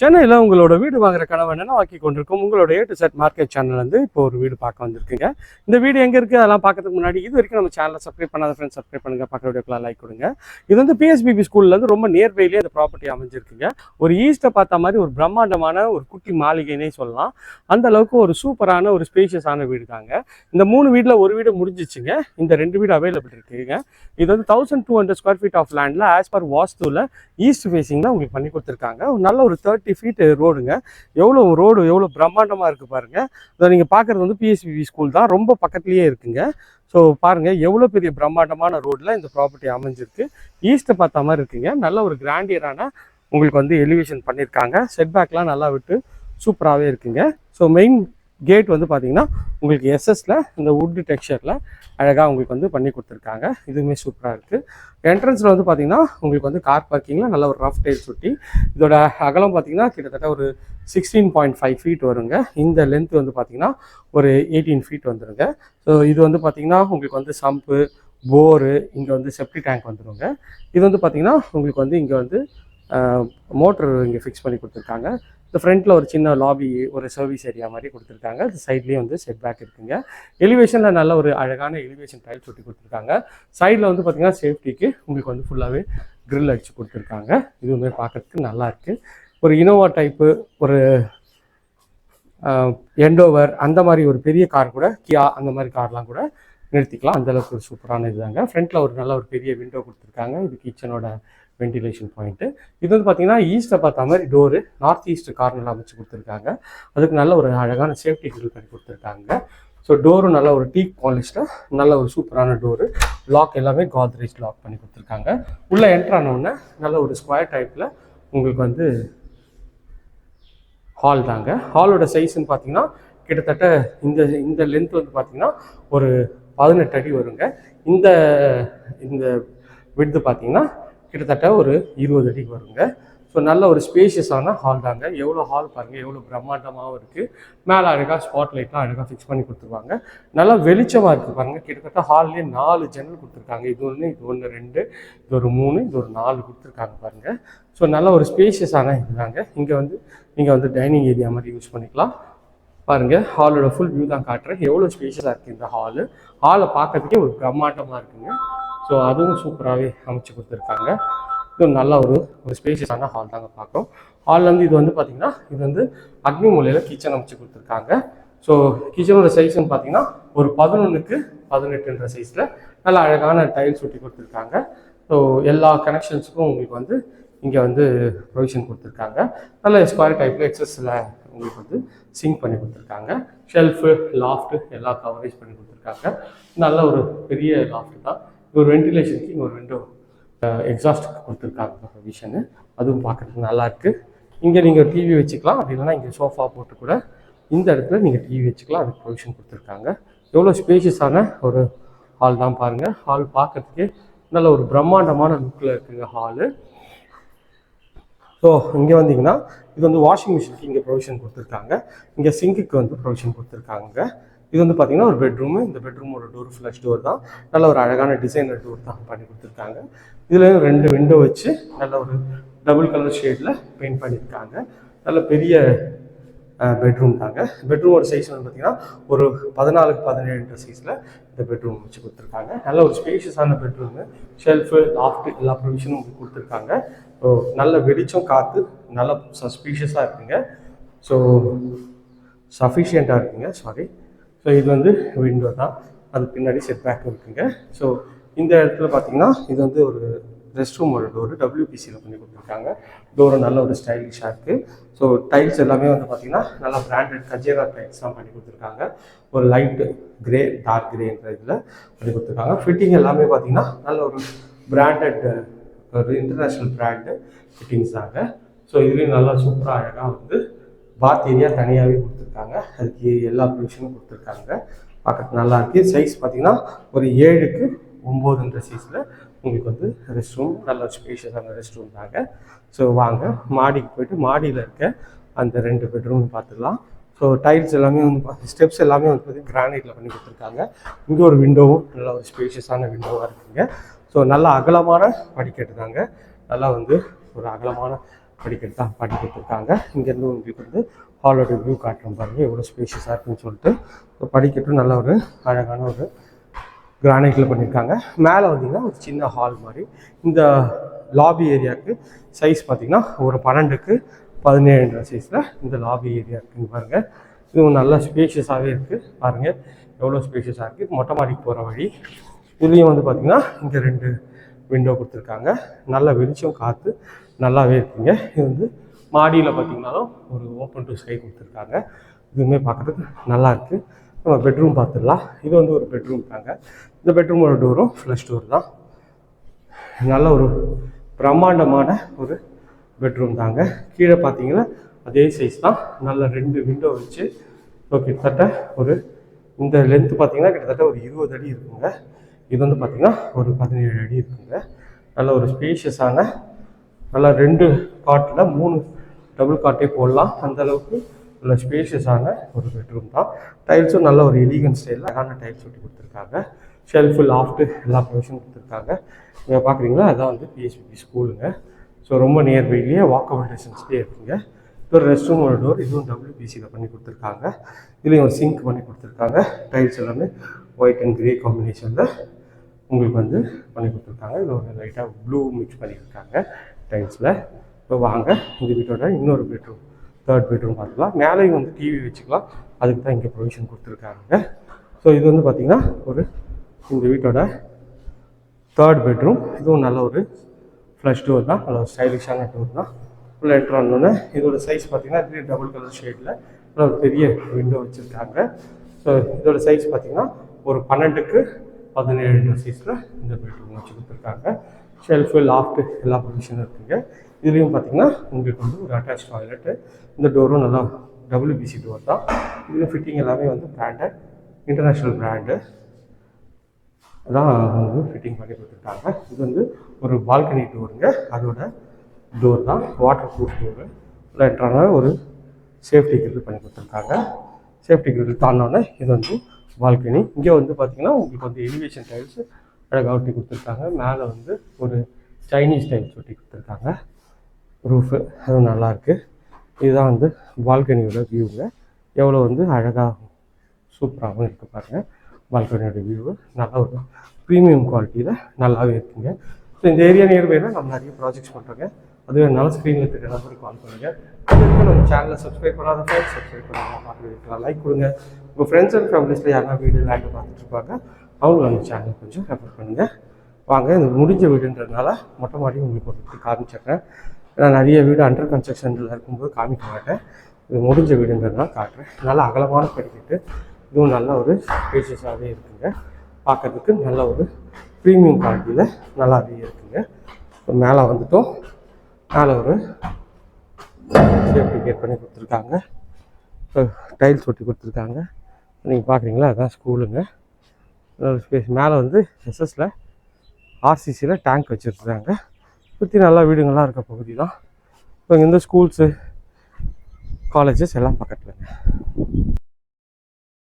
சென்னையில் உங்களோட வீடு வாங்குற கனவு என்னென்ன ஆக்கி கொண்டிருக்கும்? உங்களோட A to Z market channel வந்து இப்போ ஒரு வீடு பார்க்க வந்திருக்குங்க. இந்த வீடு எங்கே இருக்குது அதெல்லாம் பார்க்கறதுக்கு முன்னாடி இது வரைக்கும் நம்ம சேனலை சப்ஸ்கிரைப் பண்ணாத ஃப்ரெண்ட்ஸ் சப்ஸ்கிரைப் பண்ணுங்கள் பக்கத்து வீடியோக்கெலாம் லைக் கொடுங்க. இது வந்து பிஎஸ்பிபி ஸ்கூல்லேருந்து ரொம்ப நியர்பைலேயே அந்த ப்ராப்பர்ட்டி அமைஞ்சிருக்குங்க. ஒரு ஈஸ்ட்டை பார்த்த மாதிரி ஒரு பிரம்மாண்டமான ஒரு குட்டி மாளிகைனே சொல்லலாம். அந்த அளவுக்கு ஒரு சூப்பரான ஒரு ஸ்பேஷியஸான வீடு தாங்க. இந்த மூணு வீட்டில் ஒரு வீடு முடிஞ்சிச்சுங்க. இந்த ரெண்டு வீடு அவைலபிள் இருக்குங்க. இது வந்து thousand two hundred square feet of லேண்டில் ஆஸ் பர் வாஸ்துவில் ஈஸ்ட் ஃபேஸிங்கில் உங்களுக்கு பண்ணி கொடுத்துருக்காங்க. ஒரு நல்ல ஒரு தேர்ட்டி ஃபீட் ரோடுங்க எவ்வளோ ரோடு எவ்வளோ பிரம்மாண்டமாக இருக்குது பாருங்கள் இதை நீங்கள் பார்க்குறது வந்து பிஎஸ்பிபி ஸ்கூல் தான். ரொம்ப பக்கத்துலேயே இருக்குங்க. ஸோ பாருங்கள் எவ்வளோ பெரிய பிரம்மாண்டமான ரோடில் இந்த ப்ராப்பர்ட்டி அமைஞ்சிருக்கு. ஈஸ்ட்டை பார்த்த மாதிரி இருக்குங்க. நல்ல ஒரு கிராண்டியரான உங்களுக்கு வந்து எலிவேஷன் பண்ணியிருக்காங்க செட்பேக்லாம் நல்லா விட்டு சூப்பராகவே இருக்குங்க. ஸோ மெயின் கேட் வந்து பார்த்தீங்கன்னா உங்களுக்கு எஸ்எஸில் இந்த வுட்டு டெக்ஸ்சரில் அழகாக உங்களுக்கு வந்து பண்ணி கொடுத்துருக்காங்க. இதுவுமே சூப்பராக இருக்குது என்ட்ரன்ஸில் வந்து பார்த்தீங்கன்னா உங்களுக்கு வந்து கார் பார்க்கிங்கில் நல்ல ஒரு ரஃப் டைல் சுட்டி இதோட அகலம் பார்த்தீங்கன்னா கிட்டத்தட்ட ஒரு சிக்ஸ்டீன் பாயிண்ட் ஃபைவ் ஃபீட் வருங்க. இந்த லென்த் வந்து பார்த்தீங்கன்னா ஒரு எயிட்டீன் ஃபீட் வந்துருங்க. ஸோ இது வந்து பார்த்தீங்கன்னா உங்களுக்கு வந்து சம்பு போரு இங்கே வந்து செப்டி டேங்க் வந்துடுங்க இது வந்து பார்த்தீங்கன்னா உங்களுக்கு வந்து இங்கே வந்து மோட்ரு இங்கே ஃபிக்ஸ் பண்ணி கொடுத்துருக்காங்க. இந்த ஃப்ரண்ட்டில் ஒரு சின்ன லாபி ஒரு சர்வீஸ் ஏரியா மாதிரி கொடுத்துருக்காங்க. இந்த சைட்லேயும் வந்து செட் பேக் இருக்குங்க. எலிவேஷனில் நல்ல ஒரு அழகான எலிவேஷன் டைல் ஒட்டி கொடுத்துருக்காங்க. சைடில் வந்து பார்த்திங்கன்னா சேஃப்டிக்கு உங்களுக்கு வந்து ஃபுல்லாகவே க்ரில் அடிச்சு கொடுத்துருக்காங்க. இதுவுமே பார்க்கறதுக்கு நல்லாயிருக்கு ஒரு இனோவா டைப்பு ஒரு எண்டோவர் அந்த மாதிரி ஒரு பெரிய கார் கூட கியா அந்த மாதிரி கார்லாம் கூட நிறுத்திக்கலாம். அந்த அளவுக்கு ஒரு சூப்பரான இதுதாங்க. ஃப்ரண்ட்டில் ஒரு நல்ல ஒரு பெரிய விண்டோ கொடுத்துருக்காங்க. இது கிச்சனோட வெண்டிலேஷன் பாயிண்ட்டு இது வந்து பார்த்தீங்கன்னா ஈஸ்ட்டை பார்த்த மாதிரி டோரு நார்த் ஈஸ்ட் கார்னரில் அமைச்சு கொடுத்துருக்காங்க. அதுக்கு நல்ல ஒரு அழகான சேஃப்டி கிரில் பண்ணி கொடுத்துருக்காங்க. ஸோ டோரும் நல்ல ஒரு டீக் பாலிஷில் நல்ல ஒரு சூப்பரான டோரு லாக் எல்லாமே காத்ரேஜ் லாக் பண்ணி கொடுத்துருக்காங்க. உள்ளே என்ட்ரு ஆனவுடனே நல்ல ஒரு ஸ்கொயர் டைப்பில் உங்களுக்கு வந்து ஹால் தாங்க. ஹாலோட சைஸ்ன்னு பார்த்தீங்கன்னா கிட்டத்தட்ட இந்த இந்த லென்த் வந்து பார்த்தீங்கன்னா ஒரு பதினெட்டு அடி வருங்க. இந்த இந்த விட்து பார்த்தீங்கன்னா கிட்டத்தட்ட ஒரு இருபது அடிக்கு வருங்க. ஸோ நல்ல ஒரு ஸ்பேஷியஸான ஹால் தாங்க. எவ்வளோ ஹால் பாருங்கள் எவ்வளோ பிரம்மாண்டமாகவும் இருக்குது மேலே அழகாக ஸ்பாட் லைட்லாம் அழகாக ஃபிக்ஸ் பண்ணி கொடுத்துருவாங்க. நல்லா வெளிச்சமாக இருக்குது பாருங்கள் கிட்டத்தட்ட ஹால்லேயே நாலு ஜன்னல் கொடுத்துருக்காங்க. இது ஒன்று இது ஒன்று ரெண்டு இது ஒரு மூணு இது ஒரு நாலு கொடுத்துருக்காங்க பாருங்கள் ஸோ நல்ல ஒரு ஸ்பேஷியஸான இதுதாங்க இங்கே வந்து நீங்கள் வந்து டைனிங் ஏரியா மாதிரி யூஸ் பண்ணிக்கலாம். பாருங்கள் ஹாலோட ஃபுல் வியூ தான் காட்டுறேன். எவ்வளோ ஸ்பேஷியஸாக இருக்குது இந்த ஹாலு ஹாலை பார்க்கறதுக்கே ஒரு பிரம்மாண்டமாக இருக்குங்க. ஸோ அதுவும் சூப்பராகவே அமைச்சு கொடுத்துருக்காங்க. இது நல்ல ஒரு ஒரு ஸ்பேஷியஸான ஹால் தாங்க பார்க்குறோம். ஹாலில் வந்து இது வந்து பார்த்தீங்கன்னா இது வந்து அக்னி மூலையில் கிச்சன் அமைச்சு கொடுத்துருக்காங்க. ஸோ கிச்சனோட சைஸ்ன்னு பார்த்தீங்கன்னா ஒரு பதினொன்றுக்கு பதினெட்டுன்ற சைஸில் நல்ல அழகான டைல்ஸ் ஒட்டி கொடுத்துருக்காங்க. ஸோ எல்லா கனெக்ஷன்ஸுக்கும் உங்களுக்கு வந்து இங்கே வந்து ப்ரொவிஷன் கொடுத்துருக்காங்க. நல்ல ஸ்கொயர் டைப்பில் எக்ஸஸில் உங்களுக்கு வந்து சிங்க் பண்ணி கொடுத்துருக்காங்க. ஷெல்ஃபு லாஃப்ட்டு எல்லா கவரேஜ் பண்ணி கொடுத்துருக்காங்க. நல்ல ஒரு பெரிய லாஃப்ட் தான். ஒரு வென்டிலேஷனுக்கு இங்கே ஒரு விண்டோ எக்ஸாஸ்ட்டுக்கு கொடுத்துருக்காங்க ப்ரொவிஷனு அதுவும் பார்க்குறதுக்கு நல்லாயிருக்கு இங்கே நீங்கள் டிவி வச்சுக்கலாம். அப்படி இல்லைன்னா இங்கே சோஃபா போட்டு கூட இந்த இடத்துல நீங்கள் டிவி வச்சுக்கலாம். அதுக்கு ப்ரொவிஷன் கொடுத்துருக்காங்க. எவ்வளோ ஸ்பேஷியஸான ஒரு ஹால் தான் பாருங்கள் ஹால் பார்க்கறதுக்கே நல்ல ஒரு பிரம்மாண்டமான லுக்கில் இருக்குங்க ஹாலு ஸோ இங்கே வந்தீங்கன்னா இது வந்து வாஷிங் மிஷினுக்கு இங்கே ப்ரொவிஷன் கொடுத்துருக்காங்க. இங்கே சிங்குக்கு வந்து ப்ரொவிஷன் கொடுத்துருக்காங்க. இது வந்து பார்த்தீங்கன்னா ஒரு பெட்ரூமு இந்த பெட்ரூமோட டோர் ஃப்ளஷ் டோர் தான். நல்ல ஒரு அழகான டிசைனர் டோர் தான் பண்ணி கொடுத்துருக்காங்க. இதில் ரெண்டு விண்டோ வச்சு நல்ல ஒரு டபுள் கலர் ஷேடில் பெயிண்ட் பண்ணியிருக்காங்க. நல்ல பெரிய பெட்ரூம் தாங்க. பெட்ரூமோட சைஸ் வந்து பார்த்தீங்கன்னா ஒரு பதினாலுக்கு பதினேழுன்ற சைஸில் இந்த பெட்ரூம் வச்சு கொடுத்துருக்காங்க. நல்ல ஒரு ஸ்பேஷியஸான பெட்ரூமு ஷெல்ஃபு லாஃப்ட் எல்லா ப்ரொவிஷனும் உங்களுக்கு கொடுத்துருக்காங்க. ஸோ நல்ல வெளிச்சம் காற்று நல்ல சஸ்பீஷியஸாக இருக்குங்க. ஸோ சஃபிஷியண்ட்டாக இருக்குங்க. சாரி ஸோ இது வந்து விண்டோ தான். அது பின்னாடி செட் பேக் இருக்குங்க. ஸோ இந்த இடத்துல பார்த்தீங்கன்னா இது வந்து ஒரு ரெஸ்ட் ரூமோட டோர் டபிள்யூபிசியில் பண்ணி கொடுத்துருக்காங்க. டோரு நல்ல ஒரு ஸ்டைலிஷாக இருக்குது ஸோ டைல்ஸ் எல்லாமே வந்து பார்த்தீங்கன்னா நல்லா பிராண்டட் கஜேரா டைல்ஸ் தான் பண்ணி கொடுத்துருக்காங்க. ஒரு லைட்டு கிரே டார்க் கிரேன்ற இதில் பண்ணி கொடுத்துருக்காங்க. ஃபிட்டிங் எல்லாமே பார்த்தீங்கன்னா நல்ல ஒரு பிராண்டட் ஒரு இன்டர்நேஷ்னல் பிராண்டு ஃபிட்டிங்ஸ் தாங்க. ஸோ இதுலேயும் நல்லா சூப்பராக அழகாக வந்து பாத் ஏரியா தனியாகவே கொடுத்துருக்காங்க. அதுக்கு எல்லா ப்ரொவிஷனும் கொடுத்துருக்காங்க. பார்க்க நல்லா இருக்கு சைஸ் பார்த்தீங்கன்னா ஒரு ஏழுக்கு ஒம்போதுன்ற சைஸில் உங்களுக்கு வந்து ரெஸ்ட் ரூம் நல்ல ஸ்பேஷியஸான ரெஸ்ட் ரூம் தாங்க. ஸோ வாங்க. மாடிக்கு போயிட்டு மாடியில் இருக்க அந்த ரெண்டு பெட்ரூம் பார்த்துக்கலாம் ஸோ டைல்ஸ் எல்லாமே வந்து ஸ்டெப்ஸ் எல்லாமே வந்து பார்த்தீங்கன்னா கிரானைட்டில் பண்ணி கொடுத்துருக்காங்க. இங்கே ஒரு விண்டோவும் நல்ல ஒரு ஸ்பேஷியஸான விண்டோவாக இருக்குங்க. ஸோ நல்ல அகலமான படிக்கட்டு தாங்க. நல்லா வந்து ஒரு அகலமான படிக்கட்டு தான் பண்ணி கொடுத்துருக்காங்க. இங்கேருந்து உங்களுக்கு வந்து ஹாலோட வியூ காட்டுறோம் பாருங்கள் எவ்வளோ ஸ்பேஷியஸாக இருக்குன்னு சொல்லிட்டு இப்போ படிக்கட்டும் நல்ல ஒரு அழகான ஒரு கிரானைட்டில் பண்ணியிருக்காங்க மேலே வந்தீங்கன்னா ஒரு சின்ன ஹால் மாதிரி. இந்த லாபி ஏரியாவுக்கு சைஸ் பார்த்தீங்கன்னா ஒரு பன்னெண்டுக்கு பதினேழுன்ற சைஸில் இந்த லாபி ஏரியா இருக்குன்னு பாருங்கள் இதுவும் நல்லா ஸ்பேஷியஸாகவே இருக்குது பாருங்கள் எவ்வளோ ஸ்பேஷியஸாக இருக்குது மொட்டை மாடிக்கு போகிற வழி. இதுலேயும் வந்து பார்த்திங்கன்னா இங்கே ரெண்டு விண்டோ கொடுத்துருக்காங்க. நல்ல வெளிச்சம் காற்று நல்லாவே இருக்குங்க. இது வந்து மாடியில் பார்த்தீங்கன்னாலும் ஒரு ஓப்பன் டு ஸ்கை கொடுத்துருக்காங்க. இதுவுமே பார்க்குறதுக்கு நல்லா இருக்குது நம்ம பெட்ரூம் பார்த்துடலாம் இது வந்து ஒரு பெட்ரூம் தாங்க. இந்த பெட்ரூமோட டோரும் ஃப்ளஷ் டோர் தான். நல்ல ஒரு பிரம்மாண்டமான ஒரு பெட்ரூம் தாங்க. கீழே பார்த்தீங்கன்னா அதே சைஸ் தான். நல்ல ரெண்டு விண்டோ வச்சு இப்போ கிட்டத்தட்ட ஒரு இந்த லென்த்து பார்த்தீங்கன்னா கிட்டத்தட்ட ஒரு இருபது அடி இருக்குங்க. இது வந்து பார்த்திங்கன்னா ஒரு பதினேழு அடி இருக்குங்க. நல்ல ஒரு ஸ்பேஷியஸான நல்லா ரெண்டு காட்டில் மூணு டபுள் காட்டே போடலாம். அந்த அளவுக்கு நல்ல ஸ்பேஷியஸான ஒரு பெட்ரூம் தான். டைல்ஸும் நல்ல ஒரு எலிகன் ஸ்டைலில் அழகான டைல்ஸ் ஒட்டி கொடுத்துருக்காங்க. ஷெல்ஃபு லாஃப்ட்டு எல்லா ப்ரொவிஷனும் கொடுத்துருக்காங்க. இங்கே பார்க்குறீங்களா அதான் வந்து பிஎஸ்பிபி ஸ்கூலுங்க ஸோ ரொம்ப நியர்பைலேயே வாக்கபிள் டிஸ்டன்ஸ்லேயே இருக்குங்க. இது ஒரு ரெஸ்ட் ரூமோட டோர் இதுவும் டபிள்யூபிசியில் பண்ணி கொடுத்துருக்காங்க. இதுலேயும் ஒரு சிங்க் பண்ணி கொடுத்துருக்காங்க. டைல்ஸ் எல்லாமே ஒயிட் அண்ட் கிரே காம்பினேஷனில் உங்களுக்கு வந்து பண்ணி கொடுத்துருக்காங்க. இது ஒரு லைட்டாக ப்ளூ மிக்ஸ் பண்ணியிருக்காங்க. டைல்ஸில் இப்போ வாங்க. இந்த வீட்டோட இன்னொரு பெட்ரூம் தேர்ட் பெட்ரூம் பார்த்துக்கலாம் மேலேயும் வந்து டிவி வச்சுக்கலாம். அதுக்கு தான் இங்கே ப்ரொவிஷன் கொடுத்துருக்காங்க. ஸோ இது வந்து பார்த்திங்கன்னா ஒரு இந்த வீட்டோட தேர்ட் பெட்ரூம் இதுவும் நல்ல ஒரு ஃப்ளஷ் டோர் தான். நல்ல ஒரு ஸ்டைலிஷான டோர் தான். உள்ள என்ட்ரு இதோட சைஸ் பார்த்தீங்கன்னா இது டபுள் கலர் ஷேடில் ஒரு பெரிய விண்டோ வச்சுருக்காங்க. ஸோ இதோட சைஸ் பார்த்தீங்கன்னா ஒரு பன்னெண்டுக்கு பதினேழு சைஸில் இந்த பெட்ரூம் வச்சு கொடுத்துருக்காங்க ஷெல்ஃபு லாஃப்ட்டு எல்லா பொசிஷனும் இருக்குங்க. இதுலேயும் பார்த்தீங்கன்னா உங்களுக்கு வந்து ஒரு அட்டாச் டாய்லெட்டு இந்த டோரும் நல்லா டபிள்யூபிசி டோர் தான். இதில் ஃபிட்டிங் எல்லாமே வந்து பிராண்டட் இன்டர்நேஷ்னல் பிராண்டு அதான் வந்து ஃபிட்டிங் பண்ணி கொடுத்துருக்காங்க. இது வந்து ஒரு பால்கனி டோருங்க அதோட டோர் தான். வாட்டர் ப்ரூஃப் டோரு என்ட்ரான ஒரு சேஃப்டி இது பண்ணி கொடுத்துருக்காங்க. சேஃப்டி கிரில் தாண்டோன்னே இது வந்து பால்கனி. இங்கே வந்து பார்த்தீங்கன்னா உங்களுக்கு வந்து எலிவேஷன் டைல்ஸ் அழகாக ஒட்டி கொடுத்துருக்காங்க. மேலே வந்து ஒரு சைனீஸ் டைல்ஸ் ஒட்டி கொடுத்துருக்காங்க. ரூஃபு அதுவும் நல்லாயிருக்கு இதுதான் வந்து பால்கனியோட வியூங்க எவ்வளோ வந்து அழகாக சூப்பராகவும் இருக்குது பாருங்கள் பால்கனியோட வியூவு நல்ல ஒரு ப்ரீமியம் குவாலிட்டியில் நல்லாவே இருக்குங்க. ஸோ இந்த ஏரியா நியர்பைனா நம்ம நிறைய ப்ராஜெக்ட்ஸ் பண்ணுறோங்க அது வேணாலும் ஸ்க்ரீனில் தெரிய நம்பருக்கு கால் பண்ணுங்கள் அதுக்கு நம்ம சேனலை சப்ஸ்கிரைப் பண்ணாத ஃப்ரெண்ட்ஸ் சப்ஸ்கிரைப் பண்ணாமல் பார்த்துட்டு லைக் கொடுங்க. உங்கள் ஃப்ரெண்ட்ஸ் அண்ட் ஃபேமிலிஸில் யாரா வீடியோ லேண்டு பார்த்துட்டு இருப்பாங்க அவங்களும் அந்த சேனலை கொஞ்சம் ரெஃபர் பண்ணுங்கள் வாங்க இந்த முடிஞ்ச வீடுன்றதுனால மொட்டை மாடி உங்களுக்கு ஒரு காமிச்சிடுறேன். ஏன்னா நிறைய வீடு அண்டர் கன்ஸ்ட்ரக்ஷனில் இருக்கும்போது காமிக்க மாட்டேன். இது முடிஞ்ச வீடுன்றதுனால காட்டுறேன். நல்ல அகலமான படிக்கட்டு. இதுவும் நல்ல ஒரு ஸ்பேஷியஸாகவே இருக்குங்க. பார்க்கறதுக்கு நல்ல ஒரு ப்ரீமியம் குவாலிட்டியில் நல்லாவே இருக்குங்க. இப்போ மேலே வந்துட்டோம். மேலே ஒரு சேஃப்டி கேட் பண்ணி கொடுத்துருக்காங்க. டைல்ஸ் ஒட்டி கொடுத்துருக்காங்க. நீங்கள் பார்க்குறீங்களா அதுதான் ஸ்கூலுங்க ஸ்பேஸ் மேலே வந்து எஸ்எஸில் ஆர்சிசியில் டேங்க் வச்சுருக்குறாங்க. சுற்றி நல்லா வீடுங்கள்லாம் இருக்க பகுதி தான் இப்போ இந்த ஸ்கூல்ஸு காலேஜஸ் எல்லாம் பக்கத்துலங்க.